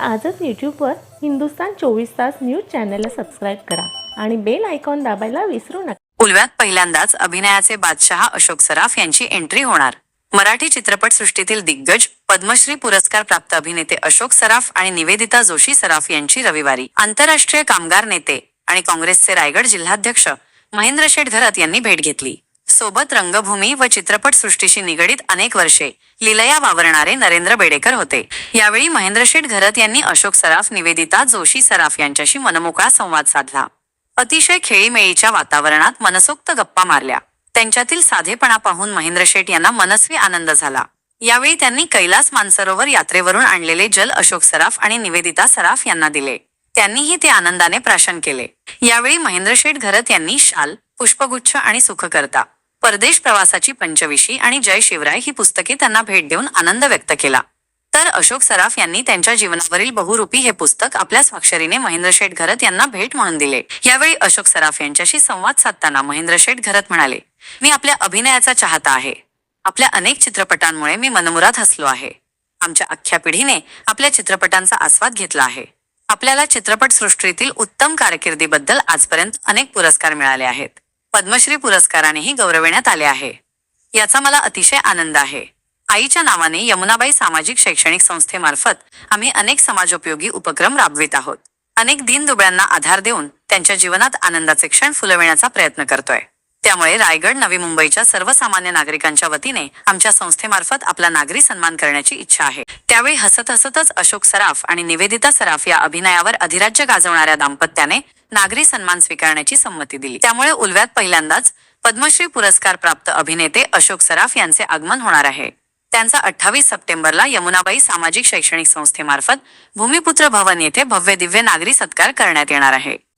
आजच यूट्यूबवर हिंदुस्तान चोवीस तास न्यूज चॅनलला सबस्क्राईब करा आणि बेल आयकॉन दाबायला विसरू नका. उलव्यात पहिल्यांदाच अभिनयाचे बादशहा अशोक सराफ यांची एंट्री होणार. मराठी चित्रपट सृष्टीतील दिग्गज पद्मश्री पुरस्कार प्राप्त अभिनेते अशोक सराफ आणि निवेदिता जोशी सराफ यांची रविवारी. आंतरराष्ट्रीय कामगार नेते आणि काँग्रेसचे रायगड जिल्हाध्यक्ष महेंद्र शेठ धरत यांनी भेट घेतली. सोबत रंगभूमी व चित्रपटसृष्टीशी निगडीत अनेक वर्षे लिलया वावरणारे नरेंद्र बेडेकर होते. यावेळी महेंद्र शेठ घरत यांनी अशोक सराफ निवेदिता जोशी सराफ यांच्याशी मनमोकळा संवाद साधला. अतिशय खेळीमेळीच्या वातावरणात मनसोक्त गप्पा मारल्या. त्यांच्यातील साधेपणा पाहून महेंद्र शेठ यांना मनस्वी आनंद झाला. यावेळी त्यांनी कैलास मानसरोवर यात्रेवरून आणलेले जल अशोक सराफ आणि निवेदिता सराफ यांना दिले. त्यांनीही ते आनंदाने प्राशन केले. यावेळी महेंद्र शेठ घरत यांनी शाल पुष्पगुच्छ आणि सुखकर्ता परदेश प्रवासाची पंचविशी आणि जय शिवराय ही पुस्तके त्यांना भेट देऊन आनंद व्यक्त केला. तर अशोक सराफ यांनी त्यांच्या जीवनावरील बहुरूपी हे पुस्तक आपल्या स्वाक्षरीने महेंद्र शेठ घरत यांना भेट म्हणून दिले. यावेळी अशोक सराफ यांच्याशी संवाद साधताना महेंद्र शेठ घरत म्हणाले मी आपल्या अभिनयाचा चाहता आहे. आपल्या अनेक चित्रपटांमुळे मी मनमुराद हसलो आहे. आमच्या अख्ख्या पिढीने आपल्या चित्रपटांचा आस्वाद घेतला आहे. आपल्याला चित्रपटसृष्टीतील उत्तम कारकिर्दीबद्दल आजपर्यंत अनेक पुरस्कार मिळाले आहेत. पद्मश्री पुरस्कारानेही गौरविण्यात आले आहे. याचा मला अतिशय आनंद आहे. आईच्या नावाने यमुनाबाई सामाजिक शैक्षणिक संस्थेमार्फत आम्ही अनेक समाजोपयोगी उपक्रम राबवित आहोत. अनेक दीनदुबळ्यांना आधार देऊन त्यांच्या जीवनात आनंदाचे क्षण फुलविण्याचा प्रयत्न करतोय. त्यामुळे रायगड नवी मुंबईच्या सर्वसामान्य नागरिकांच्या वतीने आमच्या संस्थेमार्फत आपला नागरी सन्मान करण्याची इच्छा आहे. त्यावेळी हसत हसतच अशोक सराफ आणि निवेदिता सराफ या अभिनयावर अधिराज्य गाजवणाऱ्या दाम्पत्याने नागरी सन्मान स्वीकारण्याची संमती दिली. त्यामुळे उलव्यात पहिल्यांदाच पद्मश्री पुरस्कार प्राप्त अभिनेते अशोक सराफ यांचे आगमन होणार आहे. त्यांचा अठ्ठावीस सप्टेंबरला यमुनाबाई सामाजिक शैक्षणिक संस्थेमार्फत भूमिपुत्र भवन येथे भव्य दिव्य नागरी सत्कार करण्यात येणार आहे.